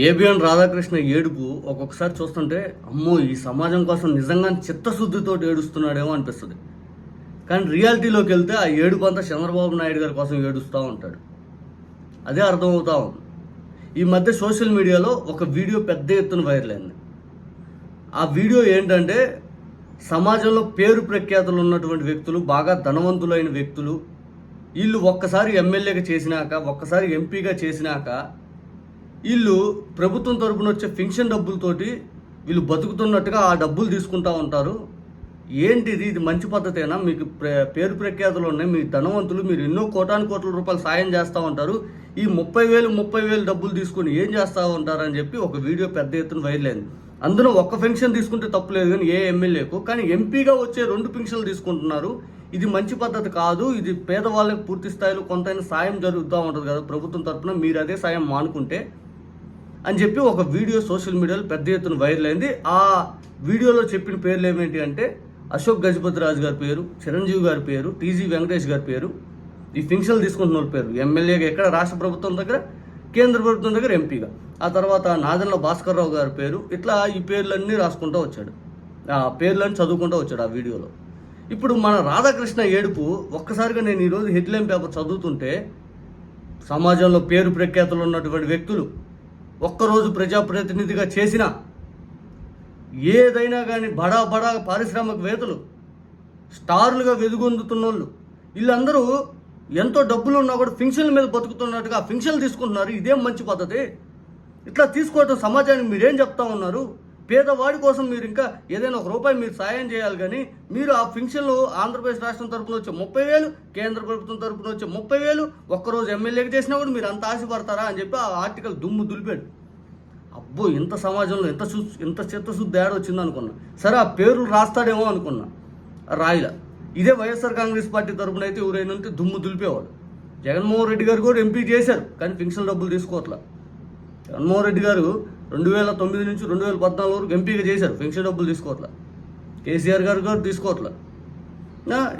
ABN Radhakrishna ఏడుపు ఒక్కొక్కసారి చూస్తుంటే అమ్మో ఈ సమాజం కోసం నిజంగా చిత్తశుద్ధితో ఏడుస్తున్నాడేమో అనిపిస్తుంది. కానీ రియాలిటీలోకి వెళ్తే ఆ ఏడుపు అంతా చంద్రబాబు నాయుడు గారి కోసం ఏడుస్తూ ఉంటాడు. అదే అర్థమవుతా ఉంది. ఈ మధ్య సోషల్ మీడియాలో ఒక వీడియో పెద్ద ఎత్తున వైరల్ అయింది. ఆ వీడియో ఏంటంటే సమాజంలో పేరు ప్రఖ్యాతులు ఉన్నటువంటి వ్యక్తులు బాగా ధనవంతులైన వ్యక్తులు వీళ్ళు ఒక్కసారి ఎమ్మెల్యేగా చేసినాక ఒక్కసారి ఎంపీగా చేసినాక వీళ్ళు ప్రభుత్వం తరపున వచ్చే ఫింక్షన్ డబ్బులతోటి వీళ్ళు బతుకుతున్నట్టుగా ఆ డబ్బులు తీసుకుంటా ఉంటారు. ఏంటిది? ఇది మంచి పద్ధతేనా? మీకు పేరు ప్రఖ్యాతులు ఉన్నాయి. మీ ధనవంతులు మీరు ఎన్నో కోటాను కోట్ల రూపాయలు సాయం చేస్తూ ఉంటారు. ఈ ముప్పై వేలు ముప్పై వేలు డబ్బులు తీసుకుని ఏం చేస్తూ ఉంటారు అని చెప్పి ఒక వీడియో పెద్ద ఎత్తున వైరల్ అయింది. అందులో ఒక్క పెన్షన్ తీసుకుంటే తప్పులేదు కానీ ఏ ఎమ్మెల్యేకు కానీ ఎంపీగా వచ్చే రెండు పెన్షన్లు తీసుకుంటున్నారు. ఇది మంచి పద్ధతి కాదు. ఇది పేదవాళ్ళకి పూర్తి స్థాయిలో కొంతైనా సాయం జరుగుతూ ఉంటుంది కదా ప్రభుత్వం తరపున. మీరు అదే సాయం మానుకుంటే అని చెప్పి ఒక వీడియో సోషల్ మీడియాలో పెద్ద ఎత్తున వైరల్ అయింది. ఆ వీడియోలో చెప్పిన పేర్లు ఏమేంటి అంటే అశోక్ గజపతి రాజు గారి పేరు చిరంజీవి గారి పేరు టీజీ వెంకటేష్ గారి పేరు ఈ ఫింక్షన్లు తీసుకుంటున్న వాళ్ళ పేరు ఎమ్మెల్యేగా ఎక్కడ? రాష్ట్ర ప్రభుత్వం దగ్గర కేంద్ర ప్రభుత్వం దగ్గర ఎంపీగా. ఆ తర్వాత నాదెండ్ల భాస్కర్ రావు గారి పేరు ఇట్లా ఈ పేర్లన్నీ రాసుకుంటూ వచ్చాడు. ఆ పేర్లన్నీ చదువుకుంటూ వచ్చాడు ఆ వీడియోలో. ఇప్పుడు మన రాధాకృష్ణ ఏడుపు ఒక్కసారిగా నేను ఈరోజు హెడ్లైన్ పేపర్ చదువుతుంటే సమాజంలో పేరు ప్రఖ్యాతులు ఉన్నటువంటి వ్యక్తులు ఒక్కరోజు ప్రజాప్రతినిధిగా చేసిన ఏదైనా కానీ బడా బడా పారిశ్రామికవేత్తలు స్టార్లుగా వెలుగొందుతున్న వాళ్ళు వీళ్ళందరూ ఎంతో డబ్బులు ఉన్నా కూడా ఫింక్షన్ల మీద బతుకుతున్నట్టుగా ఫింక్షన్లు తీసుకుంటున్నారు. ఇదేం మంచి పద్ధతి? ఇట్లా తీసుకోవటం సమాజానికి మీరేం చెప్తా ఉన్నారు? పేదవాడి కోసం మీరు ఇంకా ఏదైనా ఒక రూపాయి మీరు సాయం చేయాలి కానీ మీరు ఆ ఫింక్షన్లు ఆంధ్రప్రదేశ్ రాష్ట్రం తరపున వచ్చే ముప్పై వేలు కేంద్ర ప్రభుత్వం తరపున వచ్చే ముప్పై వేలు ఒక్కరోజు ఎమ్మెల్యేకి చేసినా కూడా మీరు అంత ఆశపడతారా అని చెప్పి ఆ ఆర్టికల్ దుమ్ము దులిపాడు. అబ్బో ఇంత సమాజంలో ఎంత చూ ఇంత చిత్తశుద్ధి ఏడ వచ్చింది అనుకున్నా. సరే ఆ పేర్లు రాస్తాడేమో అనుకున్నా. రాయిల. ఇదే వైఎస్ఆర్ కాంగ్రెస్ పార్టీ తరపున అయితే ఎవరైనా ఉంటే దుమ్ము దులిపేవాడు. జగన్మోహన్ రెడ్డి గారు కూడా ఎంపీ చేశారు కానీ ఫింక్షన్ డబ్బులు తీసుకోవట్లేదు జగన్మోహన్ రెడ్డి గారు రెండు వేల తొమ్మిది నుంచి రెండు వేల పద్నాలుగు వరకు ఎంపీగా చేశారు. పెన్షన్ డబ్బులు తీసుకోవట్లా. కేసీఆర్ గారు గారు తీసుకోవట్లా.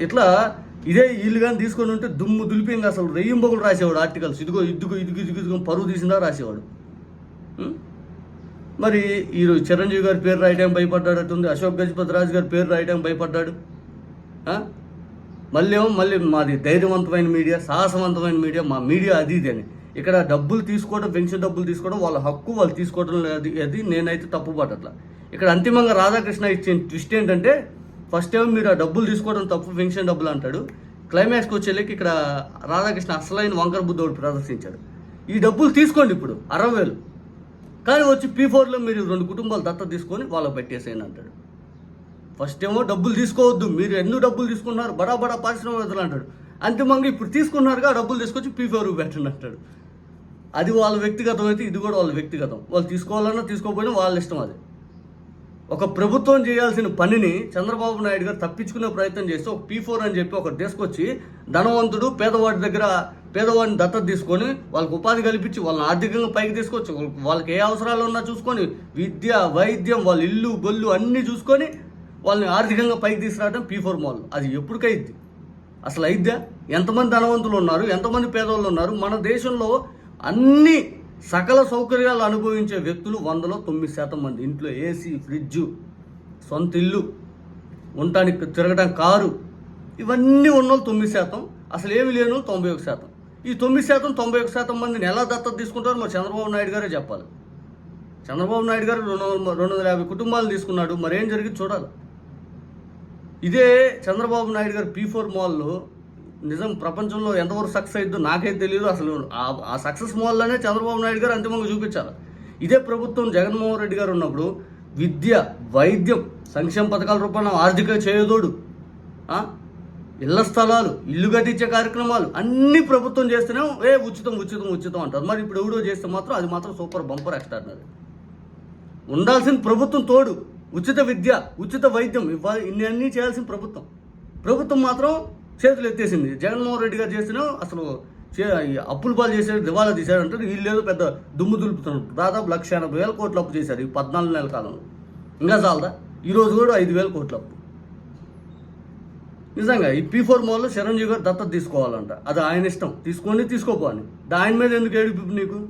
ఇట్లా ఇదే వీళ్ళు కానీ తీసుకొని ఉంటే దుమ్ము దులిపి అసలు రెయ్యింబొగులు రాసేవాడు ఆర్టికల్స్. ఇదిగో ఇదిగో ఇదిగో ఇదిగో ఇదిగో పరువు తీసిందా రాసేవాడు. మరి ఈరోజు చిరంజీవి గారి పేరు రాయడానికి భయపడ్డాడట్టుంది. అశోక్ గజపతి రాజు గారి పేరు రాయడానికి భయపడ్డాడు. మళ్ళీ ఏమో మళ్ళీ మాది ధైర్యవంతమైన మీడియా సాహసవంతమైన మీడియా మా మీడియా అది ఇది అని. ఇక్కడ డబ్బులు తీసుకోవడం పెన్షన్ డబ్బులు తీసుకోవడం వాళ్ళ హక్కు వాళ్ళు తీసుకోవడం లేదు అది నేనైతే తప్పుపడట్లా ఇక్కడ అంతిమంగా రాధాకృష్ణ ఇచ్చిన ట్విస్ట్ ఏంటంటే ఫస్ట్ ఏమో మీరు ఆ డబ్బులు తీసుకోవడం తప్పు పెన్షన్ డబ్బులు అంటాడు. క్లైమాక్స్కి వచ్చేలేక ఇక్కడ రాధాకృష్ణ అసలైన వంకర బుద్ధోడు ప్రదర్శించాడు. ఈ డబ్బులు తీసుకోండి ఇప్పుడు అరవై వేలు. కానీ వచ్చి పీ ఫోర్లో మీరు రెండు కుటుంబాలు దత్త తీసుకొని వాళ్ళకి పెట్టేసేయండి అంటాడు. ఫస్ట్ ఏమో డబ్బులు తీసుకోవద్దు మీరు ఎన్నో డబ్బులు తీసుకున్నారు బడా బడా పారిశ్రామికవేత్తలు అంటాడు. అంతిమంగా ఇప్పుడు తీసుకున్నారుగా ఆ డబ్బులు తీసుకొచ్చి పీ ఫోర్ పెట్టండి అంటాడు. అది వాళ్ళ వ్యక్తిగతం అయితే ఇది కూడా వాళ్ళ వ్యక్తిగతం. వాళ్ళు తీసుకోవాలన్నా తీసుకోకపోయినా వాళ్ళ ఇష్టం అది. ఒక ప్రభుత్వం చేయాల్సిన పనిని చంద్రబాబు నాయుడు గారు తప్పించుకునే ప్రయత్నం చేస్తే ఒక పీ ఫోర్ అని చెప్పి ఒక తీసుకొచ్చి ధనవంతుడు పేదవాడి దగ్గర పేదవాడిని దత్తత తీసుకొని వాళ్ళకి ఉపాధి కల్పించి వాళ్ళని ఆర్థికంగా పైకి తీసుకొచ్చి వాళ్ళకి- ఏ అవసరాలు ఉన్నా చూసుకొని విద్య వైద్యం వాళ్ళ ఇల్లు గొల్లు అన్నీ చూసుకొని వాళ్ళని ఆర్థికంగా పైకి తీసుకురావడం పీ ఫోర్ మాల్ అది ఎప్పటికైద్ది? అసలు అయిద్దా? ఎంతమంది ధనవంతులు ఉన్నారు? ఎంతమంది పేదవాళ్ళు ఉన్నారు? మన దేశంలో అన్ని సకల సౌకర్యాలు అనుభవించే వ్యక్తులు వందలో తొమ్మిది శాతం మంది. ఇంట్లో ఏసీ ఫ్రిడ్జ్ సొంత ఇల్లు ఉండటానికి తిరగడం కారు ఇవన్నీ ఉన్న తొమ్మిది శాతం. అసలు ఏమి లేను వాళ్ళు తొంభై ఒక శాతం. ఈ తొమ్మిది శాతం తొంభై ఒక శాతం మందిని ఎలా దత్తత తీసుకుంటారో మరి చంద్రబాబు నాయుడు గారే చెప్పాలి. చంద్రబాబు నాయుడు గారు రెండు వందల రెండు వందల యాభై కుటుంబాలు తీసుకున్నాడు. మరేం జరిగింది చూడాలి. ఇదే చంద్రబాబు నాయుడు గారు పీ ఫోర్ మాల్లో నిజం ప్రపంచంలో ఎంతవరకు సక్సెస్ అయిద్దో నాకైతే తెలియదు అసలు ఆ- సక్సెస్ మోడల్లోనే చంద్రబాబు నాయుడు గారు అంతిమంగా చూపించాలి. ఇదే ప్రభుత్వం జగన్మోహన్ రెడ్డి గారు ఉన్నప్పుడు విద్య వైద్యం సంక్షేమ పథకాల రూపంలో ఆర్థిక చేయదోడు. ఇళ్ళ స్థలాలు ఇల్లు కట్టించే కార్యక్రమాలు అన్ని ప్రభుత్వం చేస్తేనే ఏ ఉచితం ఉచితం ఉచితం అంటారు. మరి ఇప్పుడు ఎవడో చేస్తే మాత్రం అది మాత్రం సూపర్ బంపర్ ఎక్స్ట్రాడినరీ ఉండాల్సిన ప్రభుత్వం తోడు ఉచిత విద్య ఉచిత వైద్యం ఇవ్వాలి. ఇన్ని అన్నీ చేయాల్సిన ప్రభుత్వం. ప్రభుత్వం మాత్రం చేతులు ఎత్తేసింది. జగన్మోహన్ రెడ్డి గారు చేసిన అసలు అప్పులు పాలు చేశాడు దివాలా తీశారు అంటే వీళ్ళు ఏదో పెద్ద దుమ్ము దులుపుతున్నారు. దాదాపు లక్ష ఎనభై వేల కోట్లు అప్పు చేశారు ఈ పద్నాలుగు నెలల కాలంలో. ఇంకా చాలదా? ఈరోజు కూడా ఐదు వేల కోట్ల అప్పు. నిజంగా ఈ పీ ఫోర్ మాల్లో చిరంజీవి గారు దత్తత తీసుకోవాలంట. అది ఆయన ఇష్టం. తీసుకోండి తీసుకోపోని ఆయన మీద ఎందుకు ఏడిపి నీకు?